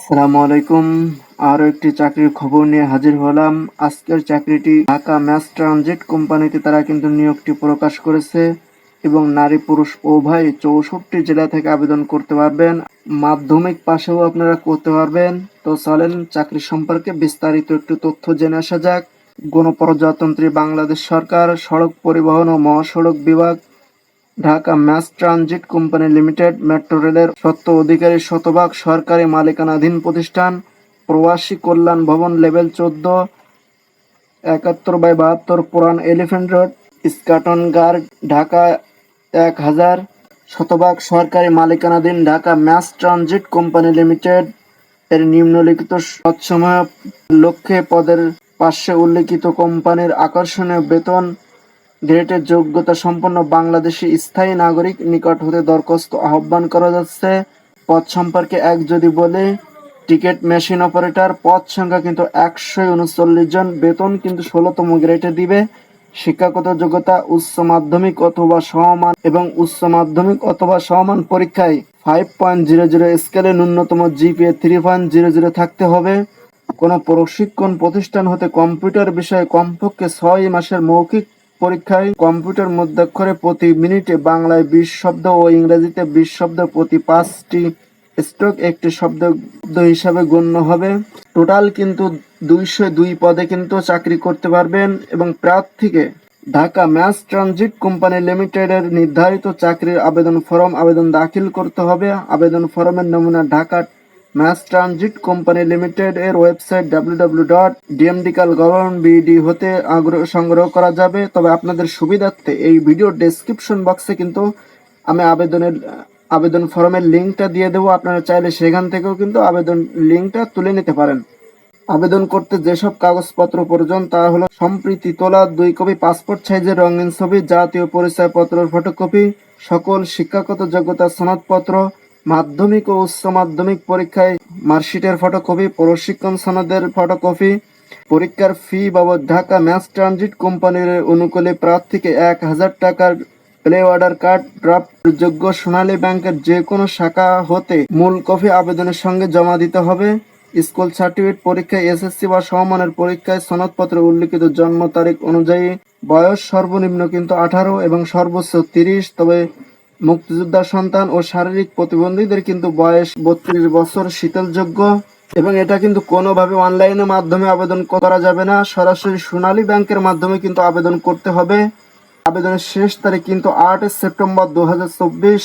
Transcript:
আসসালামু আলাইকুম। আরও একটি চাকরির খবর নিয়ে হাজির হলাম। আজকের চাকরিটি ঢাকা ম্যাস ট্রানজিট কোম্পানিতে তারা কিন্তু নিয়োগটি প্রকাশ করেছে এবং নারী পুরুষ উভয় চৌষট্টি জেলা থেকে আবেদন করতে পারবেন। মাধ্যমিক পাশেও আপনারা করতে পারবেন। তো চলেন চাকরি সম্পর্কে বিস্তারিত একটু তথ্য জেনে আসা যাক। গণপ্রজাতন্ত্রী বাংলাদেশ সরকার, সড়ক পরিবহন ও মহাসড়ক বিভাগ Dhaka mass transit company limited metro রেলের সত্ত্ব অধিকারী শতভাগ সরকারি মালিকানাধীন প্রতিষ্ঠান প্রবাসী কল্যাণ ভবন লেভেল চোদ্দ, একাত্তর বাই বাহাত্তর পুরান elephant road, Eskaton garden Dhaka এক হাজার। শতভাগ সরকারি মালিকানাধীন Dhaka mass transit company limited এর নিম্নলিখিত সৎসময় লক্ষ্যে পদের পাশে উল্লেখিত কোম্পানির আকর্ষণীয় বেতন গ্রেটের যোগ্যতা সম্পন্ন বাংলাদেশি স্থায়ী নাগরিক নিকট হতে দরখাস্ত আহ্বান করা যাচ্ছে। পদ সম্পর্কে এক যদি বলে, টিকিট মেশিন অপারেটর পদ সংখ্যা কিন্তু একশো উনচল্লিশ জন, বেতন কিন্তু ষোলোতম গ্রেডে দিবে। শিক্ষাগত যোগ্যতা উচ্চ মাধ্যমিক অথবা সমমান এবং উচ্চ মাধ্যমিক অথবা সমমান পরীক্ষায় ফাইভ পয়েন্ট জিরো জিরো স্কেলে ন্যূনতম GPA three point zero zero থাকতে হবে। কোনো প্রশিক্ষণ প্রতিষ্ঠান হতে কম্পিউটার বিষয়ে কমপক্ষে ছয় মাসের মৌখিক পরীক্ষায় কম্পিউটার মধ্যাক্ষরে প্রতি মিনিটে বাংলায় বিশ শব্দ ও ইংরেজিতে বিশ শব্দ প্রতি পাঁচটি স্ট্রোক একটি শব্দ হিসাবে গণ্য হবে। টোটাল কিন্তু দুইশো দুই পদে কিন্তু চাকরি করতে পারবেন এবং প্রার্থীকে ঢাকা ম্যাস ট্রানজিট কোম্পানি লিমিটেডের নির্ধারিত চাকরির আবেদন ফরম আবেদন দাখিল করতে হবে। আবেদন ফরমের নমুনা Dhaka mass transit company limited এর website W dot DMTCL government BD হতে আগ্রহ সংগ্রহ করা যাবে। তবে আপনাদের সুবিধার্থে এই ভিডিও ডেসক্রিপশন বক্সে কিন্তু আমি আবেদনের, আবেদন ফর্মের লিঙ্কটা দিয়ে দেবো। আপনারা চাইলে সেখান থেকেও কিন্তু আবেদন লিঙ্কটা তুলে নিতে পারেন। আবেদন করতে যেসব কাগজপত্র প্রয়োজন তা হলো সম্প্রীতি তোলা, দুই কপি পাসপোর্ট সাইজের রঙিন ছবি, জাতীয় পরিচয়পত্রের ফটোকপি সকল শিক্ষাগত যোগ্যতা সনদপত্র মাধ্যমিক ও উচ্চ মাধ্যমিক পরীক্ষায় মার্কশিটের ফটোকপি, প্রশিক্ষণ সনদের ফটোকপি, পরীক্ষার ফি বাবদ ঢাকা ম্যাস ট্রানজিট কোম্পানির অনুকূলে প্রার্থীকে এক হাজার টাকার প্লে অর্ডার কার্ড ড্রাফট যোগ্য সোনালী ব্যাংকের যে কোনো শাখা হতে মূল কপি আবেদনের সঙ্গে জমা দিতে হবে। স্কুল সার্টিফিকেট পরীক্ষায় এসএসসি বা সমমানের পরীক্ষায় সনদপত্রে উল্লিখিত জন্ম তারিখ অনুযায়ী বয়স সর্বনিম্ন কিন্তু আঠারো এবং সর্বোচ্চ তিরিশ, তবে মুক্তিযোদ্ধার সন্তান ও শারীরিক প্রতিবন্ধীদের কিন্তু বয়স বত্রিশ বছর শীতলযোগ্য এবং এটা কিন্তু কোনোভাবে অনলাইনের মাধ্যমে আবেদন করা যাবে না। সরাসরি সোনালী ব্যাংকের মাধ্যমে কিন্তু আবেদন করতে হবে। আবেদনের শেষ তারিখ কিন্তু আট সেপ্টেম্বর দু হাজার চব্বিশ।